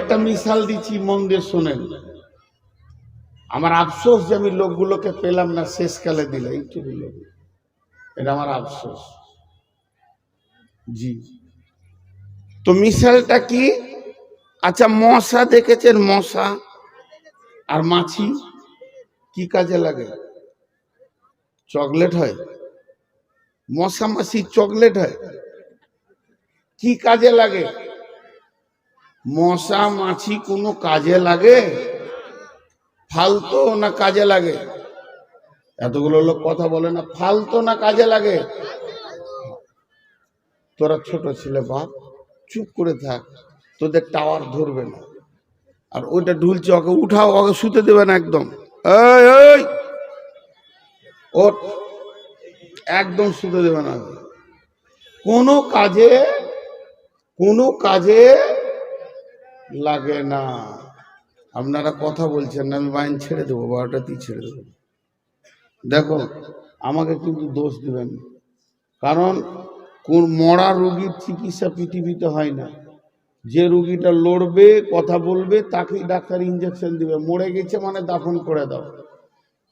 একটা মিসাল দিচ্ছি, মন দিয়ে শোনেন। আমার আফসোস যে আমি লোকগুলোকে পেলাম না শেষকালে দিলে একটু দিল এটা আমার আফসোস। জি। তো মিসালটা কি? আচ্ছা মশা দেখেছেন? মশা আর মাছি? কি কাজে লাগে? চকলেট হয়? মশা মাছি চকলেট হয়? কি কাজে লাগে? মশা মাছি কোনো কাজে লাগে? ফালতো না কাজে লাগে? এতগুলো লোক কথা বলে না, ফালতো না কাজে লাগে? তোরা ছোট ছেলে বাপ, চুপ করে থাক, তোদের টাওয়ার ধরবে না। আর ওইটা ঢুলছে, ওকে উঠাও, ওকে শুতে দেবে না একদম। ওঠ, একদম শুতে দেবে না। কোনো কাজে কোনো কাজে লাগে না। আপনারা কথা বলছেন না, আমি বাইন ছেড়ে দেবো বারোটাতেই ছেড়ে দেবো। দেখো, আমাকে কিন্তু দোষ দেবেন। কারণ, কোন মরা রুগীর চিকিৎসা পৃথিবীতে হয় না। যে রুগীটা লড়বে, কথা বলবে, তাকেই ডাক্তার ইঞ্জেকশন দিবে। মরে গেছে মানে দাফন করে দাও।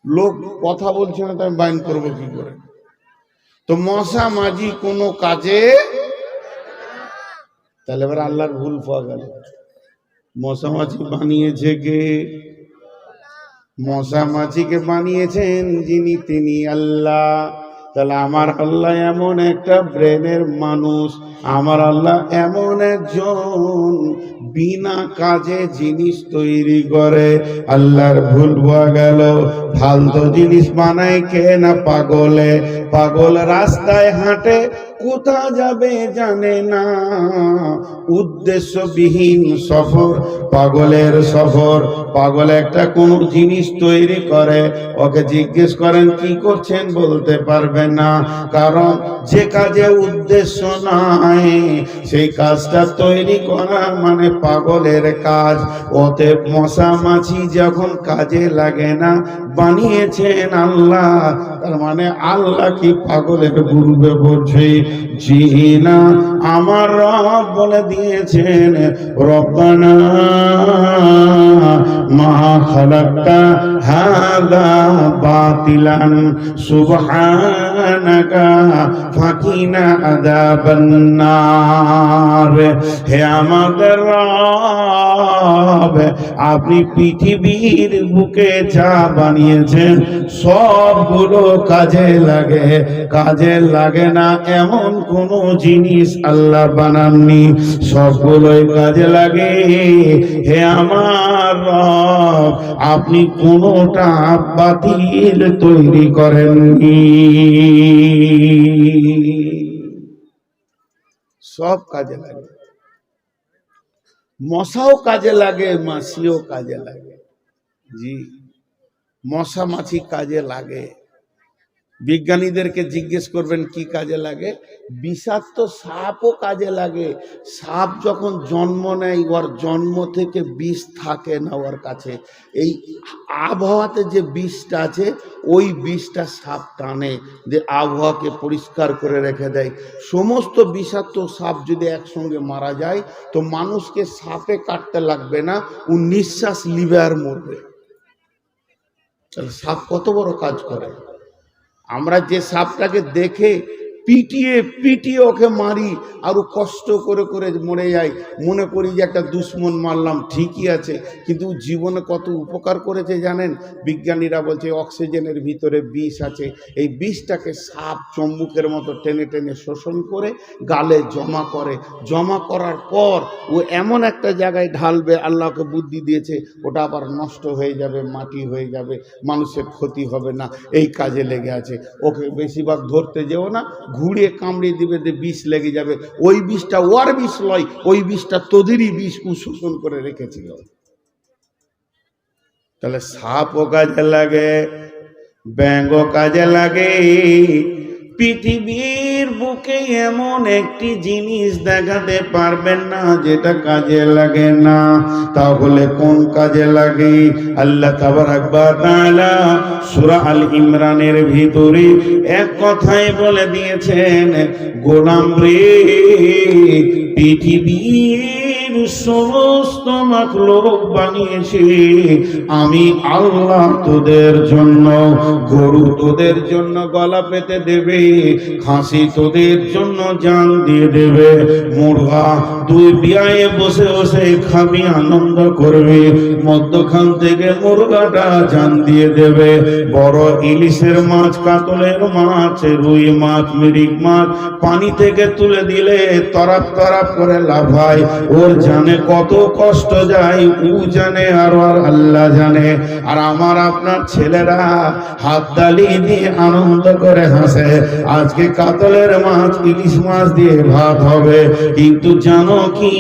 লোক কথা বলছে না আমি বাইন করব কি করে? তো মশা মাঝি কোনো কাজে তাহলে এবার আল্লাহর ভুল পাওয়া গেল। মশা মাছি বানিয়েছে কে? মশা মাছিকে বানিয়েছেন যিনি, তিনি আল্লাহ। তাহলে আমার আল্লাহ এমন একটা ব্রেনের মানুষ, আমার আল্লাহ এমন একজন বিনা কাজে জিনিস তৈরি করে। আল্লাহর ভুল গেল, ফালতু জিনিস বানায় কে না পাগলে। পাগল রাস্তায় হাঁটে কোথা যাবে জানে না। উদ্দেশ্যবিহীন সফর, পাগলের সফর। পাগল একটা কোন জিনিস তৈরি করে, ওকে জিজ্ঞেস করেন, কি করছেন? বলতে পারবে না। কারণ যে কাজে উদ্দেশ্য নাই, সেই কাজটা তৈরি করা মানে পাগলের কাজ। ওতে মশা মাছি যখন কাজে লাগে না, বানিয়েছেন আল্লাহ, তার মানে আল্লাহ কি পাগলের গুরুবে বলছে? জি না আমার রব বলে দিয়েছেন, রব্বানা মা খালাক্তা হাদা বাতিলান, সুবহানাকা ফাকিনা আযাবান নার। হে আমাদের রব, আপনি পৃথিবীর বুকে যা বানিয়েছেন, সবগুলো কাজে লাগে কাজে লাগে না এমন কোন জিনিস আল্লাহ বানাননি, সবগুলোই কাজে লাগে। হে আমার আপনি কোনটা বাতিল তৈরি করেননি। সব কাজে লাগে। মশাও কাজে লাগে, মাছিও কাজে লাগে। জি মশা মাছি কাজে লাগে। বিজ্ঞানীদেরকে জিজ্ঞেস করবেন, কি কাজে লাগে? বিষাক্ত সাপও কাজে লাগে। সাপ যখন জন্ম নেয়, ওর জন্ম থেকে বিষ থাকে না ওর কাছে। এই আবহাওয়াতে যে বিষটা আছে, ওই বিষটা সাপ টানে। যে আবহাওয়াকে পরিষ্কার করে রেখে দেয়। সমস্ত বিষাক্ত সাপ যদি একসঙ্গে মারা যায়, তো মানুষকে সাপে কাটতে লাগবে না, ও নিঃশ্বাস লিবে আর মরবে সাপ কত বড় কাজ করে? আমরা যে সাপটাকে দেখে পিটিয়ে পিটিয়ে ওকে মারি আরও কষ্ট করে করে মরে যাই মনে করি যে একটা দুশ্মন মারলাম, ঠিকই আছে, কিন্তু জীবনে কত উপকার করেছে জানেন? বিজ্ঞানীরা বলছে অক্সিজেনের ভিতরে বিষ আছে। এই বিষটাকে সাপ চম্বুকের মতো টেনে টেনে শোষণ করে গালে জমা করে। জমা করার পর ও এমন একটা জায়গায় ঢালবে, আল্লাহকে বুদ্ধি দিয়েছে, ওটা আবার নষ্ট হয়ে যাবে, মাটি হয়ে যাবে, মানুষের ক্ষতি হবে না, এই কাজে লেগে আছে। ওকে বেশিরভাগ ধরতে যেও না ঘুরিয়ে কামড়ে দেবে, যে বিষ লেগে যাবে। ওই বিষটা ওর বিষ লয়, ওই বিষটা তোদেরই বিষ ও শোষণ করে রেখেছিল। তাহলে সাপও কাজে লাগে ব্যাঙ্গও কাজে লাগে পৃথিবীর বুকে এমন একটি জিনিস দেখাতে পারবেন না যেটা কাজে লাগে না। তাহলে কোন কাজে লাগে? আল্লাহ তাআলা সূরা আল ইমরানের ভিতরে এক কথাই বলে দিয়েছেন, গোলাম রে, পৃথিবীর সমস্ত মাখলোক বানিয়েছি। আমি আল্লাহ তোদের জন্য, গরু তোদের জন্য গলা পেতে দেবে, খাসি তোদের জন্য জান দিয়ে দেবে, মুরগা দুই বিয়ায়ে বসে বসে খাবি, আনন্দ করবে, মধ্যখান থেকে মুরগাটা জান দিয়ে দেবে, বড় ইলিশের মাছ, কাতলের মাছ, রুই মাছ, মিরিক মাছ, পানি থেকে তুলে দিলে তরাপ তরাপ করে লাফায়, ওর জানে কত কষ্ট যায়, ও জানে আর আর আল্লাহ জানে। আর আমার আপনার ছেলেরা হাত তালি দিয়ে আনন্দ করে হাসে। আজকে কাতলের মাছ, ইলিশ মাছ দিয়ে ভাত হবে। কিন্তু জানো কি,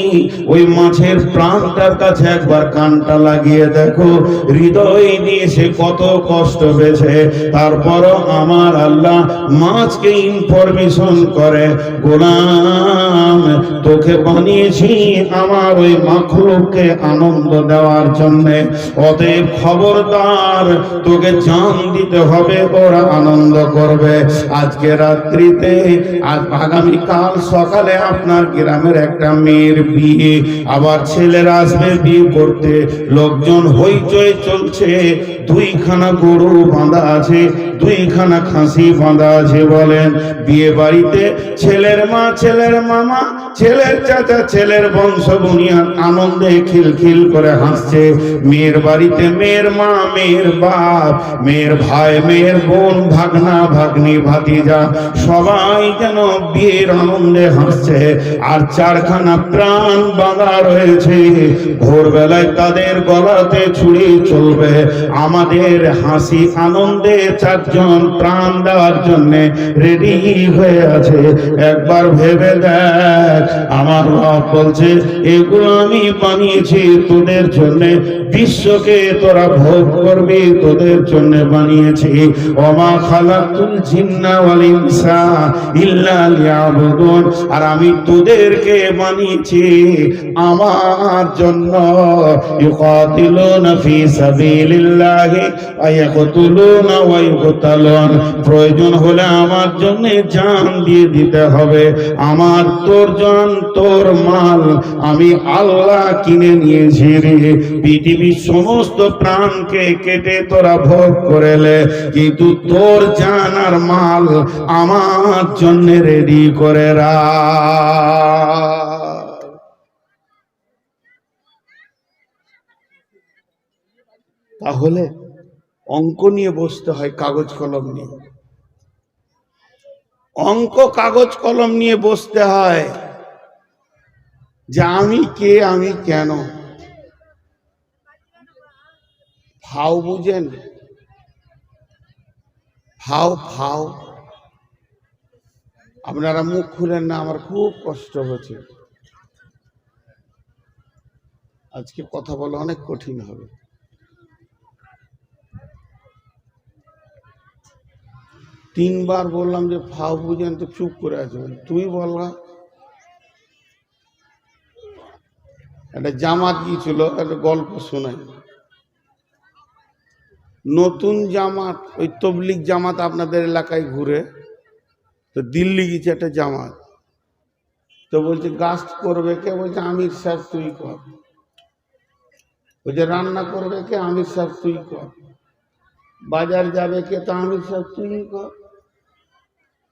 ওই মাছের প্রাণটার কাছে একবার কানটা লাগিয়ে দেখো, হৃদয় দিয়ে সে কত কষ্ট পেয়েছে। তারপরও আমার আল্লাহ মাছকে ইনফরমেশন করে, গোলাম, তোকে বানিয়েছি আমার ওই মাখলুককে আনন্দ দেওয়ার জন্য। অতএব খবরদার, তোকে জান দিতে হবে ওরা আনন্দ করবে। আজকে রাত্রিতে, আজ আগামীকাল সকালে আপনার গ্রামের একটা মেয়ের বিয়ে। আবার ছেলেরা আসবে বিয়ে করতে। লোকজন হইচই চলছে। দুইখানা গরু বাঁধা আছে, দুইখানা খাসি বাঁধা আছে বলেন। বিয়ে বাড়িতে ছেলের মা, ছেলের মামা, ছেলের চাচা, ছেলের বংশ বুনিয়াদ আনন্দে খিলখিল করে হাসছে। মেয়ের বাড়িতে মেয়ের মা, মেয়ের বাপ, মেয়ের ভাই, মেয়ের বোন, ভাগনা, ভাগ্নি, ভাতিজা, সবাই যেন বিয়ের আনন্দে হাসছে। আর চারখানা প্রাণ বাঁধা রয়েছে। ভোরবেলায় তাদের গলাতে ছুরি চলবে। আমাদের হাসি আনন্দে চারজন প্রাণ দেওয়ার জন্য রেডি হয়ে আছে। একবার ভেবে দেখ, আমার বাপ বলছে এগুলো আমি বানিয়েছি তোদের জন্য। বিশ্বকে তোরা ভোগ করবি, তোদের জন্য বানিয়েছি। জিন্না ওয়াল ইনসা ইল্লা লিয়াবুদুন। আর আমি তোদেরকে বানিয়েছি আমার জন্য। ইউকাতিলুনা ফি সাবিলিল্লাহি ওয়া ইউকতালুন। প্রয়োজন হলে আমার জন্য জান দিয়ে দিতে হবে। আমার তোর জান, তোর মাল, আমি আল্লাহ কিনে নিয়েছি রে। পৃথিবীর সমস্ত প্রাণকে কেটে তোরা ভোগ করেলে, কিন্তু তোর জান আর মাল আমার জন্য রেডি করে রাখ। তাহলে অঙ্ক নিয়ে বসতে হয়, কাগজ কলম নিয়ে। অঙ্ক কাগজ কলম নিয়ে বসতে হয়। যে আমি কে, আমি কেন? ফাও বুঝেন? ফাও ফাও আপনারা মুখ খুলেন না, আমার খুব কষ্ট হচ্ছে। আজকে কথা বলা অনেক কঠিন হবে। তিনবার বললাম যে ফাও বুঝেন, তো চুপ করে আছেন তুই বললা একটা জামাত গিয়েছিল, একটা গল্প শোনাই। নতুন জামাত, ওই তবলিক জামাত আপনাদের এলাকায় ঘুরে, তো দিল্লি গিয়েছে একটা জামাত। তো বলছে, গাছ করবে কে? বলছে, আমির সাহেব তুই কর। বলছে, রান্না করবে কে? আমির সাহেব তুই কর। বাজার যাবে কে? তো আমির সাহেব তুই কর।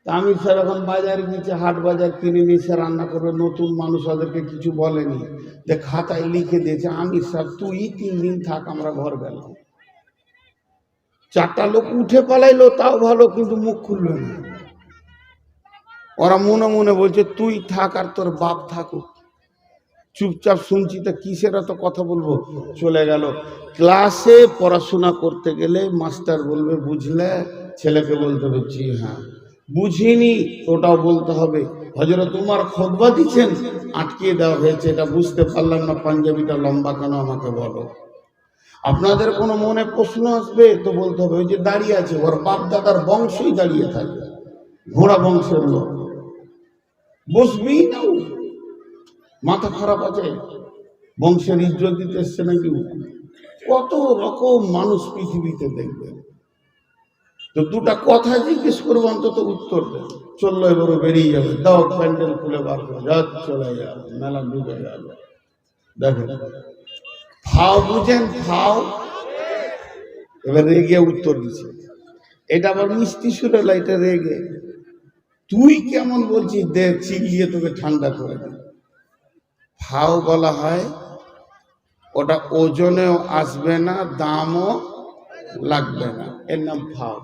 তা আমি সাহেব এখন বাজার গিয়েছে হাট বাজার কিনে নিয়ে সে রান্না করবে। নতুন মানুষ ওদেরকে কিছু বলেনি। যে খাতায় লিখে দিয়েছে, আমি স্যার, তুই তিন দিন থাক, আমরা ঘর গেলাম। চারটা লোক উঠে পালাইলো, তাও ভালো, কিন্তু মুখ খুললো না। ওরা মনে মনে বলছে, তুই থাক আর তোর বাপ থাকুক। চুপচাপ শুনছি, তা কিসের তো কথা বলব? চলে গেল। ক্লাসে পড়াশোনা করতে গেলে মাস্টার বলবে, বুঝলে, ছেলেকে বলতে হবে, জি হ্যাঁ। বুঝিনি, ওটাও বলতে হবে। হজরত তোমার খোদবা দিচ্ছেন, আটকিয়ে দেওয়া হয়েছে, এটা বুঝতে পারলাম না, পাঞ্জাবিটা লম্বা কেন আমাকে বলো? আপনাদের কোনো মনে প্রশ্ন আসবে, তো বলতে হবে, ওই যে দাঁড়িয়ে আছে, ওর বাপ দাদার বংশই দাঁড়িয়ে থাকবে, ঘোড়া বংশের লোক। বসবি না মাথা খারাপ আছে? বংশের ইজ্জত দিতে এসছে নাকি? কত রকম মানুষ পৃথিবীতে দেখবেন। তো দুটা কথা জিজ্ঞেস করব, অন্তত উত্তর দেন চলল এবারে বেরিয়ে যাবে দাও প্যান্ডেল খুলে বার করে। যা চলে যাবে মেলা ডুবে যাবে দেখেন ফাও বুঝেন ফাও এবার রেগে উত্তর দিচ্ছে এটা আবার মিষ্টি সুরে এটা রেগে। তুই কেমন বলছিস? দে চিলিয়ে তোকে ঠান্ডা করে দে ফাও বলা হয়, ওটা ওজনেও আসবে না, দামও লাগবে না। এর নাম ফাও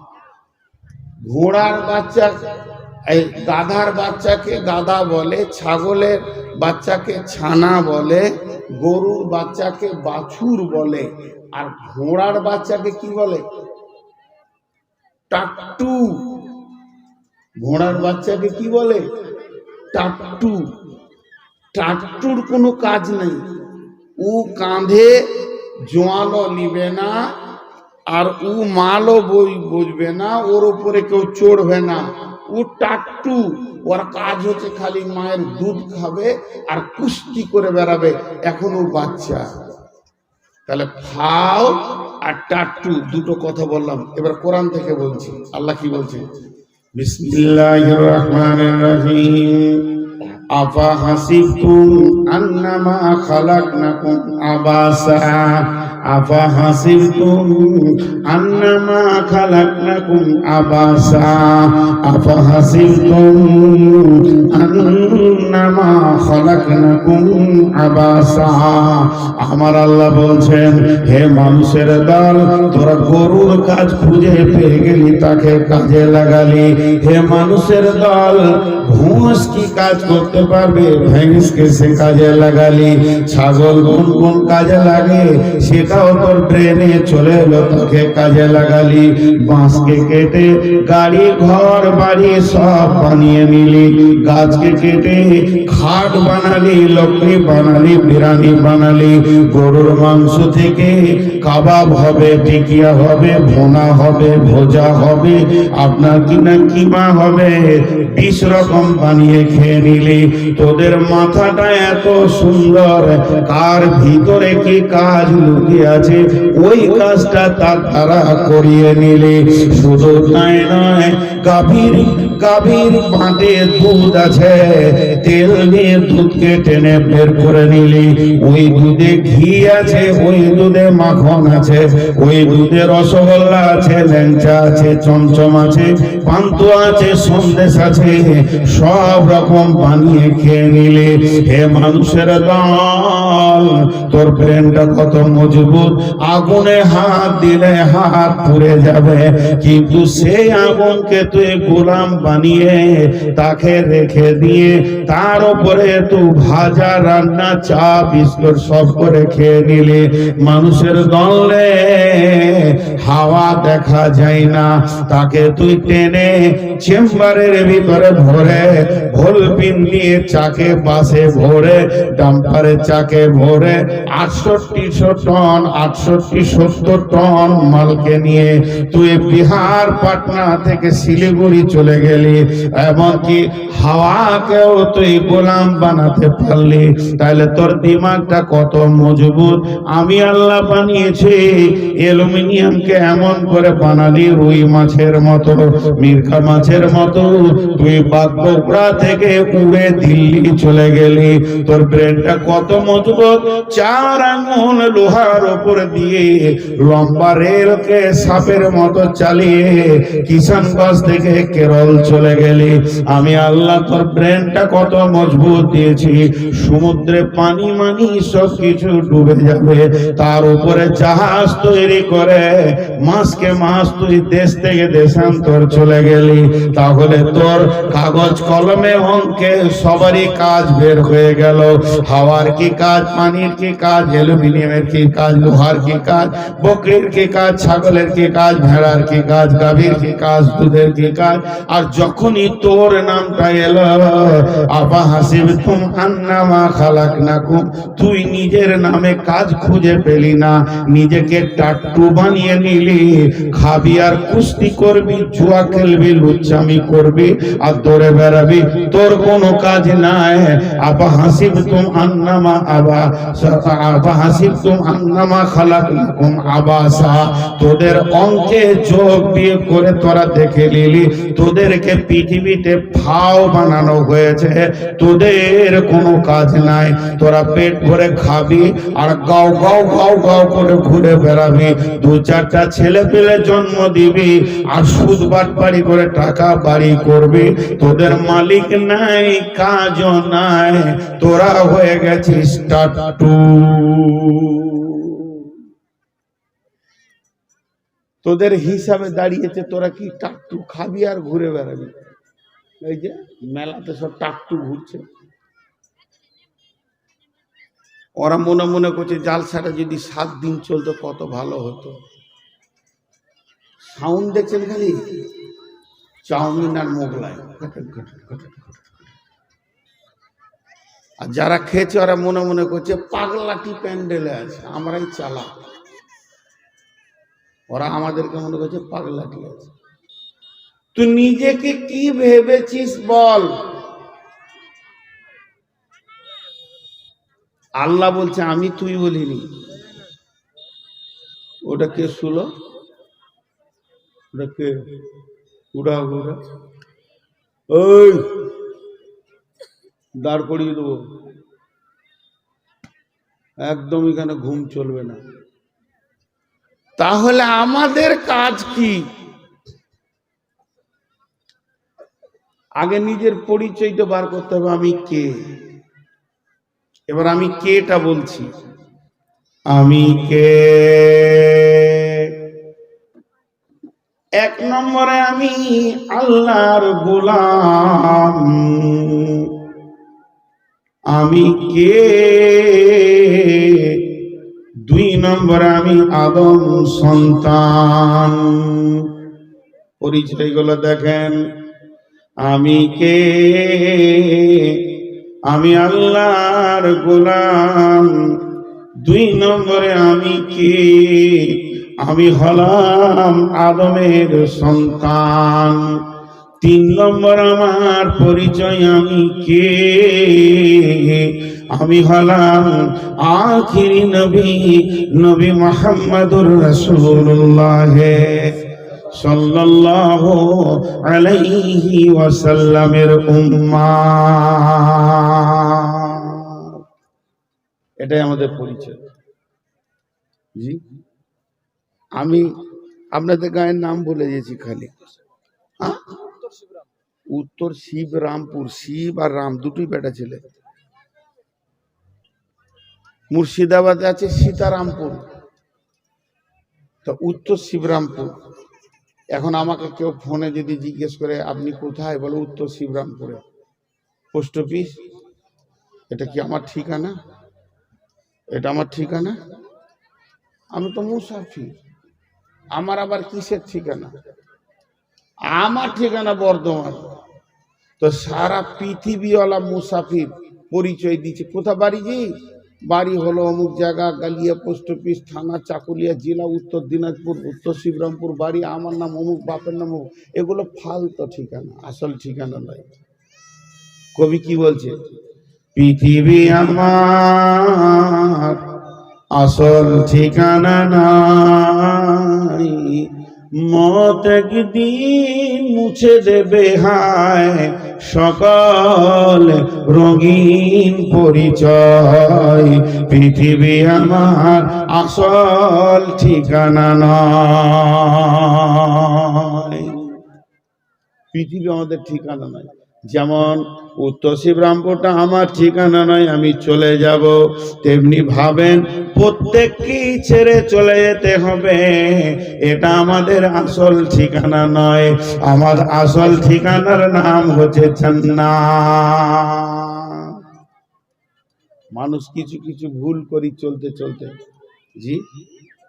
ঘোড়ার বাচ্চা, এই গাধার বাচ্চাকে গাধা বলে, ছাগলের বাচ্চাকে ছানা বলে, গরুর বাচ্চাকে বাছুর বলে, আর ঘোড়ার বাচ্চাকে কি বলে? টাট্টু। ঘোড়ার বাচ্চাকে কি বলে? টাট্টু। টাট্টুর কোনো কাজ নেই। ও কাঁধে জোয়ালো নিবে না আর ও মালও বই বুঝবে না, ওর উপরে কেউ চড়বে না। ও টাট্টু ওর কাজ হচ্ছে খালি মায়ের দুধ খাবে আর কুস্তি করে বেড়াবে, এখন বাচ্চা। তাহলে ফাও আর টাট্টু দুটো কথা বললাম। এবার কোরআন থেকে বলছি। আল্লাহ কি বলছে? বিসমিল্লাহির রহমানির রহিম আফা হাসিবতুম আন্নামা খালাকনাকুম আবাসা। আন্নামা খালাকনাকুম আবাসা। আন্নামা খালাকনাকুম আবাসা। আমার আল্লাহ বলছেন, হে মানুষের দল তোরা গরুর কাজ খুঁজে পেয়ে গেলি, তাকে কাজে লাগালি। হে মানুষের দল ভুঁস কি কাজ করতে পারবে? ভেঙসকে সে কাজে লাগালি। ছাগল কোন কোন কাজে লাগে সেটাও তোর ট্রেনে চলে এলো, তোকে কাজে লাগালি। বাঁশকে কেটে গাড়ি, ঘর, বাড়ি সব বানিয়ে নিলি। গাছকে কেটে খাট বানালি, লকড়ি বানালি, বিরানি বানালি। গরুর মাংস থেকে কাবাব হবে, টিকিয়া হবে, ভোনা হবে, ভোজা হবে, আপনার কিনা কিমা হবে, বিশ রকম বানিয়ে খেয়ে নিলি। তোদের মাথাটা এত সুন্দর, কার ভিতরে কি কাজ লুকিয়ে আছে ওই কাজটা তার দ্বারা করিয়ে নিলে। শুধু তাই নয় গাভীর গাভীর বাঁধে দুধ আছে। তেল দিয়ে দুধকে টেনে বের করে নিলি। ওই দুধে ঘি আছে, ওই দুধে মাখন আছে, ওই দুধে রসগোল্লা আছে, ল্যাংচা আছে, চমচম আছে, পান্তুয়া আছে, সন্দেশ আছে, সব রকম বানিয়ে খেয়ে নিলে। হে মানুষের দল, তোর ব্রেনটা কত মজবুত। আগুনে হাত দিলে হাত পুড়ে যাবে। কিন্তু সেই আগুনকে তুই গোলাম বানিয়ে তাকে রেখে দিয়ে তার উপরে তুই ভাজা রান্না, চা, বিস্কুট সব করে খেয়ে নিলে মানুষের দলে হাওয়া দেখা যায় না। তাকে তুই টেনে চেম্বারের ভিতরে ভরে ভোলপিন দিয়ে চাকে বাসে ভরে ডাম্পারে চাকে ভরে আটষট্টিশো টন, আটষট্টি, সত্তর টন মালকে নিয়ে তুই বিহার পাটনা থেকে শিলিগুড়ি চলে গেলি এমনকি হাওয়াকেও তুই গোলাম বানাতে পারলি। তাহলে তোর দিমাগটা কত মজবুত? আমি আল্লাহ বানিয়েছি, অ্যালুমিনিয়ামকে এমন করে বানালি রুই মাছের মতো মির্কা মাছের মতো। তুই বাগডোগরা থেকে উড়ে দিল্লি চলে গেলি। তোর ব্রেনটা কত মজবুত? চার আঙুল লোহার উপর দিয়ে লম্বা রেলকে সাপের মতো চালিয়ে কিষানগঞ্জ থেকে কেরল চলে গেলি। আমি আল্লাহ তোর ব্রেনটা কত মজবুত দিয়েছি। সমুদ্রে পানি মানি সব কিছু ডুবে যাবে। তার উপরে জাহাজ তৈরি করে মাসকে মাস তুই দেশ থেকে দেশান্তর চলে গেলি। তাহলে তোর কাগজ কলমে অঙ্কে সবারই কাজ বের হয়ে গেল। হাওয়ার কি কাজ, পানির কি কাজ, অ্যালুমিনিয়ামের কি কাজ, লোহার কি কাজ, বকরির কি কাজ, ছাগলের কি কাজ, ভেড়ার কি কাজ, গাভীর কি কাজ, দুধের কি কাজ, আর যখনই তোর নামটা এলো আবা হাসিব তুম আন্নামা খালাক নাকুম তুই নিজের নামে কাজ খুঁজে পেলি না, নিজেকে টাট্টু বানিয়ে নিলি, খাবি আর কুস্তি করবি, জুয়া খেলবি, লুচ্চামি করবি, আর দৌড়ে বেড়াবি, তোর কোনো কাজ নাই। আবা হাসিব তুম আন্নামা আবা আবা হাসিব তুম আন্নামা খালাক নাকুম আবাসা তোদের অঙ্কে যোগ দিয়ে করে তোরা দেখে নিলি, তোদেরকে তোদেরকে পৃথিবীতে ফাও বানানো হয়েছে। তোদের কোনো কাজ নাই। তোরা পেট ভরে খাবি আর গাও গাও গাও গাও করে ঘুরে বেড়াবি। দু চারটা ছেলে পেলে জন্ম দিবি আর সুদ বাটপাড়ি করে টাকা বাড়ি করবি। তোদের মালিক নাই, কাজও নাই। তোরা হয়ে গেছিস টাটু তোদের হিসাবে দাঁড়িয়েছে, তোরা কি টাকটু খাবি আর ঘুরে বেড়াবি? এই যে, মেলাতে সব টাকটু ঘুরছে। ওরা মনে মনে করছে, জালসাটা যদি সাত দিন চলতো কত ভালো হতো। সাউন্ড দেখছেন খালি? চাউমিন আর মোগলাই। আর যারা খেয়েছে, ওরা মনে মনে করছে, পাগলাটি প্যান্ডেলে আছে, আমরাই চালা ওরা আমাদেরকে মনে করছে পাগলাটি আছে? তুই নিজেকে কি ভেবেছিস বল? আল্লাহ বলছে, আমি তুই বলিনি। ওটা কে শুলো? ওটা কে? উড়া উড়া। ওই দাঁড় করিয়ে দেবো। একদম এখানে ঘুম চলবে না। তাহলে আমাদের কাজ কি? আগে নিজের পরিচয়টা বার করতে হবে, আমি কে? এবার আমি কেটা বলছি। আমি কে? এক নম্বরে আমি আল্লাহর গোলাম। আমি কে? নম্বরে আমি আদম সন্তান। পরিচয়গুলো দেখেন। আমি কে? আমি আল্লাহর গোলাম। দুই নম্বরে আমি কে? আমি হলাম আদমের সন্তান। তিন নম্বর আমার পরিচয় আমি কে? আমি হলাম আখিরি নবী নবী মোহাম্মদুর রসুল্লাহ সাল্লাল্লাহু আলাইহি ওয়াসাল্লামের উম্মা। এটাই আমাদের পরিচয়। জি? আমি আপনাদের গায়ের নাম বলে দিয়েছি খালি। হ্যাঁ? উত্তর শিব রামপুর শিব আর রাম দুটোই বেটা ছেলে। মুর্শিদাবাদে আছে সীতারামপুর। তো উত্তর শিবরামপুর। এখন আমাকে কেউ ফোনে যদি জিজ্ঞেস করে, আপনি কোথায়? বলে, উত্তর শিবরামপুরে। Post office? এটা কি আমার ঠিকানা? এটা আমার ঠিকানা? আমি তো মুসাফির। আমার আবার কিসের ঠিকানা? আমার ঠিকানা বর্ধমান। তো সারা পৃথিবীওয়ালা মুসাফির পরিচয় দিচ্ছে। কোথা বাড়ি জি? বাড়ি হলো অমুক জায়গা, গালিয়া পোস্ট অফিস থানা, চাকুলিয়া, জেলা, উত্তর দিনাজপুর, উত্তর শিবরামপুর, বাড়ি, আমার নাম, অমুক, বাপের নাম, অমুক। এগুলো ফালতো ঠিকানা, আসল ঠিকানা নয় কবি কি বলছে? পৃথিবী আমার আসল ঠিকানা নাই। মত একদিন মুছে দেবে হায়। সকল রঙিন পরিচয়। পৃথিবী আমার আসল ঠিকানা নয়। পৃথিবী আমাদের ঠিকানা নয়। যেমন উত্তর শিবরামপুরটা আমার ঠিকানা নয়, আমি চলে যাব। তেমনি ভাবেন, প্রত্যেককেই ছেড়ে চলে যেতে হবে। এটা আমাদের আসল ঠিকানা নয়। আমার আসল ঠিকানার নাম হচ্ছে জান্নাত। মানুষ কিছু কিছু ভুল করি চলতে চলতে। জি?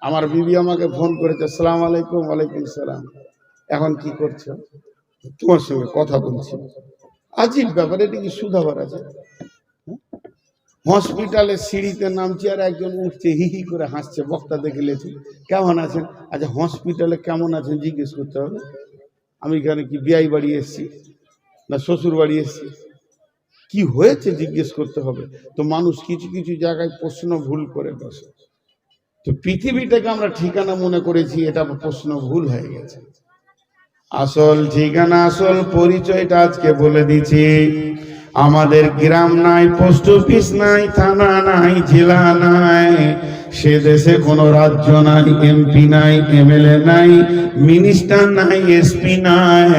আমার বিবি আমাকে ফোন করেছে সালাম আলাইকুম, ওয়ালাইকুম সালাম। এখন কি করছ? তোমার সঙ্গে কথা বলছি। আজীব ব্যাপার, এটা কি সুধাবার আছে? হসপিটালে সিঁড়িতে নামছি আর একজন উঠছে, হি হি করে হাসছে, বক্তা দেখে লেছে কেমন আছেন? আচ্ছা হসপিটালে কেমন আছেন জিজ্ঞেস করতে হবে। আমি এখানে কি বিয়াই বাড়ি এসেছি না শ্বশুর বাড়ি এসেছি? কি হয়েছে জিজ্ঞেস করতে হবে? তো মানুষ কিছু কিছু জায়গায় প্রশ্ন ভুল করে বসে। তো পৃথিবীটাকে আমরা ঠিকানা মনে করেছি, এটা প্রশ্ন ভুল হয়ে গেছে। আসল ঠিকানা, আসল পরিচয়টা আজকে বলে দিছি আমাদের গ্রাম নাই, পোস্ট অফিস নাই, থানা নাই, জেলা নাই। সে দেশে কোনো রাজ্য নাই এমপি নাই এমএলএ নাই মিনিস্টার নাই এসপি নাই।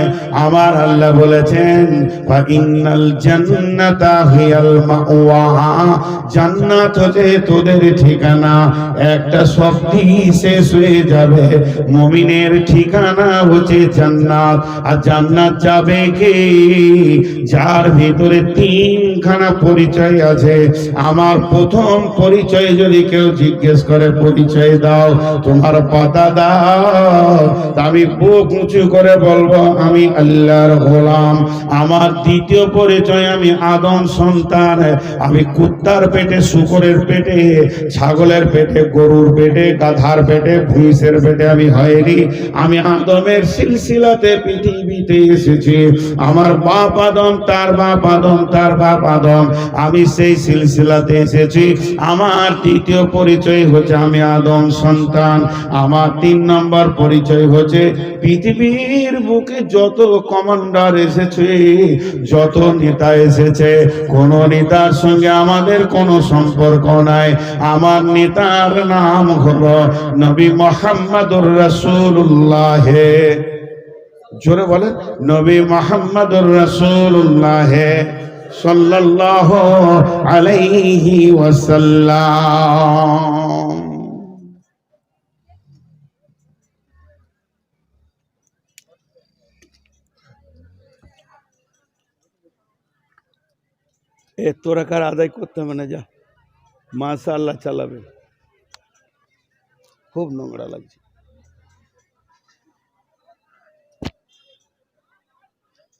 আমার আল্লাহ বলেছেন ইন্নাল জান্নাতা হিয়াল মাওয়া। জান্নাত হচ্ছে তোদের ঠিকানা। একটা শব্দই শেষ হয়ে যাবে। মুমিনের ঠিকানা হচ্ছে জান্নাত। আর জান্নাত যাবে কে? যার ভিতরে তিনখানা পরিচয় আছে। আমার প্রথম পরিচয় যদি কেউ জিজ্ঞেস করে, পরিচয় দাও, তোমার পাতা দাও। আমি বুক উঁচু করে বলব, আমি আল্লাহর গোলাম। আমার দ্বিতীয় পরিচয় আমি আদম সন্তান। আমি কুত্তার পেটে, শুকরের পেটে, ছাগলের পেটে, গরুর পেটে, গাধার পেটে, ভুঁইসের পেটে আমি হয়নি। আমি আদমের সিলসিলাতে পৃথিবীতে এসেছি। আমার বাপ আদম, তার বাপ আদম, তার বাপ আদম। আমি সেই সিলসিলাতে এসেছি। আমার তৃতীয় পরিচয় হচ্ছে আমি আদম সন্তান। আমার তিন নম্বর পরিচয় হচ্ছে পৃথিবীর বুকে যত কমান্ডার এসেছে, যত নেতা এসেছে, কোন নেতার সঙ্গে আমাদের কোনো সম্পর্ক নাই। আমার নেতার নাম হলো নবী মোহাম্মদুর রাসূলুল্লাহ। জোরে বলেন, নবী মোহাম্মদুর রাসূলুল্লাহ সাল্লাল্লাহু আলাইহি ওয়াসাল্লাম। এ তোরা কার আদায় করতে হবে না যা। মাসা আল্লাহ চালাবে। খুব নোংরা লাগছে।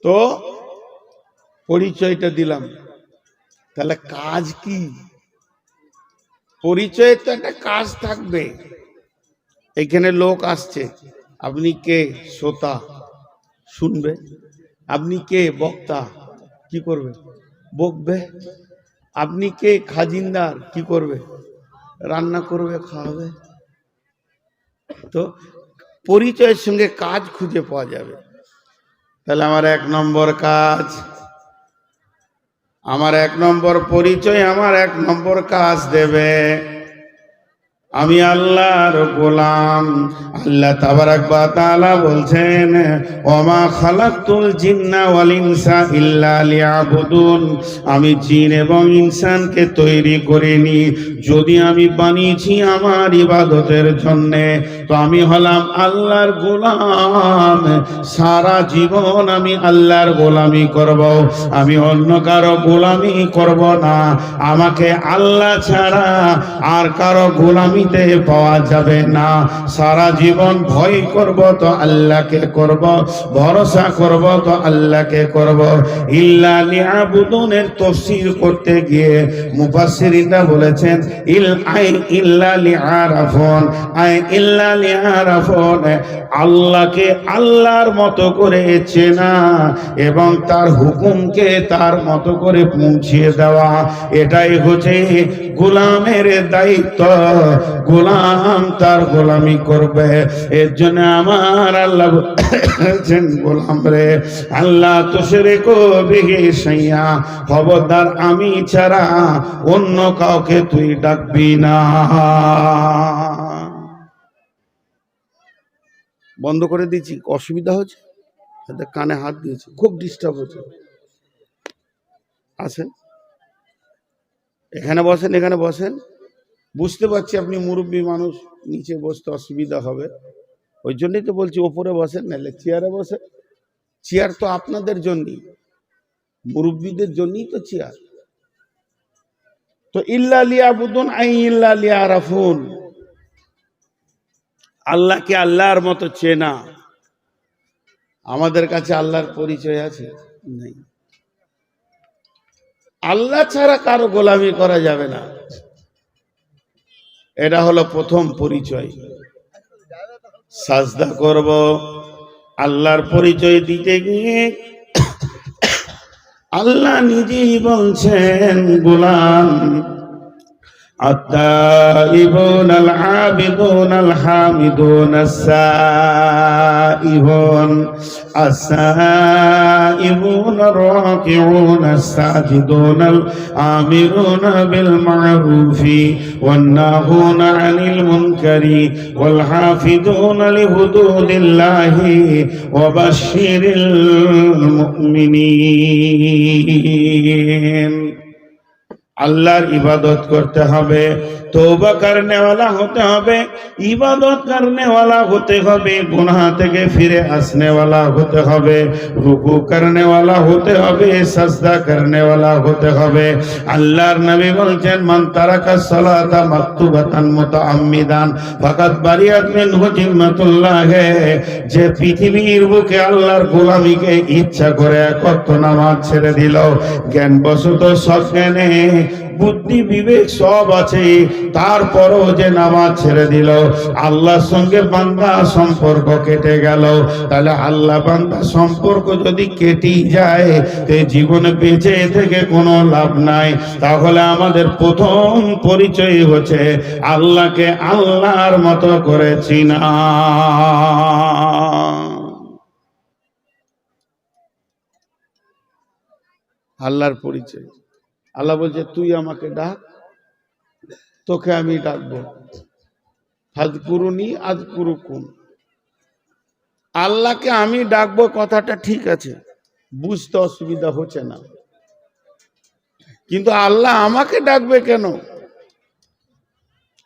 তো পরিচয়টা দিলাম। তাহলে কাজ কি? পরিচয়ের তো একটা কাজ থাকবে। এখানে লোক আসছে। আপনি কে? শ্রোতা। শুনবে। আপনি কে? বক্তা। কি করবে? বকবে। আপনি কে? খাজিনদার। কি করবে? রান্না করবে, খাওয়াবে। তো পরিচয়ের সঙ্গে কাজ খুঁজে পাওয়া যাবে। তাহলে আমার এক নম্বর কাজ। আমার এক নম্বর পরিচয়, আমার এক নম্বর কাজ দেবে। আমি আল্লাহর গোলাম। আল্লাহ তাবারাক বা তাআলা বলছেন, ওমা খালাকতুল জিন্না ওয়াল ইনসা ইল্লা লিয়াবুদুন। আমি জিন এবং ইনসানকে তৈরি করিনি। যদি আমি বানিয়েছি আমার ইবাদতের জন্য, তো আমি হলাম আল্লাহর গোলাম। সারা জীবন আমি আল্লাহর গোলামি করব। আমি অন্য কারও গোলামি করব না। আমাকে আল্লাহ ছাড়া আর কারও গোলামিতে পাওয়া যাবে না। সারা জীবন ভয় করব তো আল্লাহকে করব, ভরসা করব তো আল্লাহকে করব। ইল্লা লিয়াবুদুনের তফসির করতে গিয়ে মুফাসসিরিনরা বলেছেন, ইল আই ইল্লা লিআরাফুন আই ইল্লা লিআরাফুন আল্লাহকে আল্লাহর মতো করে চেনা এবং তার হুকুমকে তার মতো করে পৌঁছিয়ে দেওয়া। এটাই হচ্ছে গোলামের দায়িত্ব। গোলাম তার গোলামি করবে। এর জন্য আমার আল্লাহ গোলাম রে, আল্লাহ সাইয়া, খবরদার আমি ছাড়া অন্য কাউকে তুই ডাকবি না। বন্ধ করে দিয়েছি, অসুবিধা হচ্ছে এতে কানে হাত দিয়েছি, খুব ডিস্টার্ব হচ্ছে আসেন। এখানে বসেন এখানে বসেন। বুঝতে পারছি আপনি মুরব্বী মানুষ, নিচে বসতে অসুবিধা হবে। ওই জন্যই তো বলছি, ওপরে বসেন, নাহলে চেয়ারে বসে চেয়ার তো আপনাদের জন্যই, মুরব্বীদের জন্যই তো চেয়ার তো ইল্লা লিয়াবুদুন আই ইল্লা লিয়ারাফুন। আল্লাহকে আল্লাহর মতো চেনা। আমাদের কাছে আল্লাহর পরিচয় আছে? নেই। আল্লাহ ছাড়া কারও গোলামি করা যাবে না। এটা হলো প্রথম পরিচয়। সাজদা করব আল্লাহর পরিচয় দিতে গিয়ে আল্লাহ নিজেই বলছেন গোলাম التائبون العابدون الحامدون السائبون السائبون الراكعون الساجدون الآمرون بالمعروف والناهون عن المنكر والحافظون لحدود الله وبشر المؤمنين. আল্লাহর ইবাদত করতে হবে। তৌবা করনেওয়ালা হতে হবে, ইবাদত করনেওয়ালা হতে হবে, গুনাহ থেকে ফিরে আসনেওয়ালা হতে হবে, রুকু করনেওয়ালা হতে হবে, সাজদা করনেওয়ালা হতে হবে। আল্লাহর নবী বলছেন, মান তারাকা সালাতা মাকতুবাতান মুতাআম্মিদান ফাকাত বারিয়াত মিনহু জিম্মাতুল্লাহ যে পৃথিবীর বুকে আল্লাহর গোলামিকে ইচ্ছা করে কত নামাজ ছেড়ে দিল। জ্ঞান বশত সজ্ঞানে বুদ্ধি, বিবেক সব আছে। তারপরও যে নামাজ ছেড়ে দিল, আল্লাহর সঙ্গে বান্দা সম্পর্ক কেটে গেল। তাহলে আল্লাহ বান্দা সম্পর্ক যদি কেটেই যায়, তো জীবনে বেঁচে থেকে কোনো লাভ নাই। তাহলে আমাদের প্রথম পরিচয় হচ্ছে, আল্লাহকে আল্লাহর মতো করে চিনা। আল্লাহর পরিচয়। আল্লাহ বলছে, তুই আমাকে ডাক, তোকে আমি ডাকবো। হাজ কুরুনি আজ কুরুকুন আল্লাহকে আমি ডাকবো, কথাটা ঠিক আছে, বুঝতে অসুবিধা হচ্ছে না। কিন্তু আল্লাহ আমাকে ডাকবে কেন?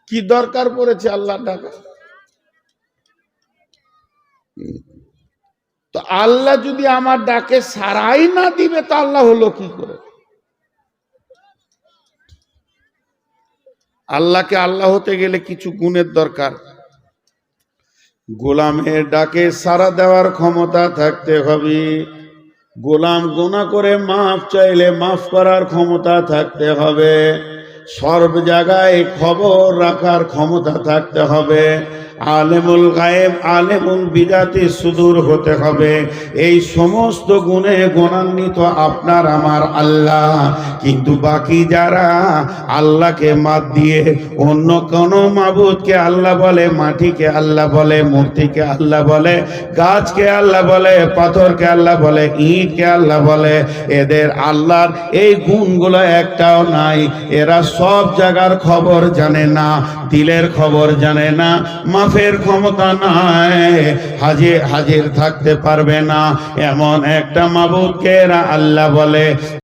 কি দরকার পড়েছে আল্লাহ ডাকা? তো আল্লাহ যদি আমার ডাকে সারাই না দিবে, তো আল্লাহ হলো কি করে? আল্লাহকে আল্লাহ হতে গেলে কিছু গুণের দরকার। গোলামের ডাকে সারা দেওয়ার ক্ষমতা থাকতে হবে। গোলাম গোনা করে মাফ চাইলে মাফ করার ক্ষমতা থাকতে হবে। সর্ব জায়গায় খবর রাখার ক্ষমতা থাকতে হবে। আলেমুল গায়েব, আলেমুল বিদাতে সুদূর হতে হবে। এই সমস্ত গুণে গুণান্বিত আপনার আমার আল্লাহ। কিন্তু বাকি যারা আল্লাহকে মাত দিয়ে অন্য কোন মাবুদকে আল্লাহ বলে, মাটিকে আল্লাহ বলে, মূর্তিকে আল্লাহ বলে, গাছকে আল্লাহ বলে, পাথরকে আল্লাহ বলে, ইটকে আল্লাহ বলে, এদের আল্লাহর এই গুণগুলো একটাও নাই। এরা সব জায়গার খবর জানে না, দিলের খবর জানে না মাফের ক্ষমতা নাই। হাজির হাজির থাকতে পারবে না। এমন একটা মাবুদকে আল্লাহ বলে